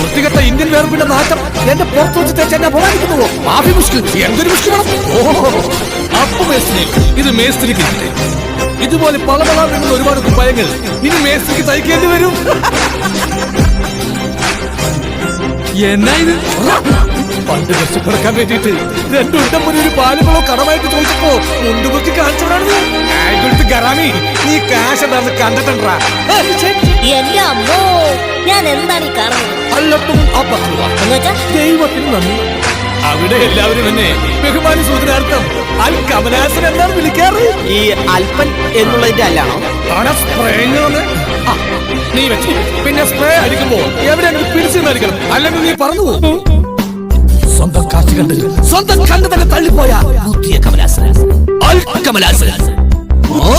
വൃത്തികെട്ട ഇന്ത്യൻ വേർപ്പിന്റെ നാറ്റം എന്റെ പുറത്ത് വെച്ച് തേച്ച് എന്നെ അപമാനിക്കുന്നുവോ? മാഫി മുഷ്കിൽ എന്തൊരു മുഷ്കിലാണ് അപ്പൊ മേസ്ത്രി ഇത് മേസ്ത്രിക്ക്? ഇതുപോലെ പല പല വീണുന്ന ഒരുപാട് കുപ്പായങ്ങൾ. ഇനി മേസ്ത്രിക്ക് തയ്ക്കേണ്ടി വരും. എന്നാ ഇത്? പണ്ട് രക്ഷപ്പെടുക്കാൻ വേണ്ടിയിട്ട് രണ്ടുണ്ടം പോലെ ഒരു പാലുകളോ കടമായിട്ട് ചോദിച്ചപ്പോ മുണ്ടുകുത്തി കാണിച്ചവരാണ് ആയിരത്തി ഗറാമി നീ കാശ് എന്താണെന്ന് കണ്ടിട്ടുണ്ടാ? എന്റെ അമ്മോ ഞാൻ എന്താണ് ഈ കാണുന്നത്? അല്ലത്തും ദൈവത്തിന് നന്ദി. അവിടെ എല്ലാവരും എന്നെ ബഹുമാനി സൂചനാർത്ഥം അൽ കമലാസൻ എന്നാണ് വിളിക്കാറ്. ഈ അൽപ്പൻ എന്നുള്ളതിന്റെ അല്ലാണോ? അവിടെ സ്പ്രേങ്ങാണ് നീ വെച്ചു. പിന്നെ സ്പ്രേ അടിക്കുമ്പോ എവിടെയാണ് പിടിച്ചു അടിക്കണം അല്ലെങ്കിൽ നീ പറഞ്ഞു പോകും. സ്വന്തം കാശ് കണ്ട്. സ്വന്തം കണ്ട് തന്നെ തള്ളിപ്പോയ. പുതിയ കമലാസൻ കമലാസൻ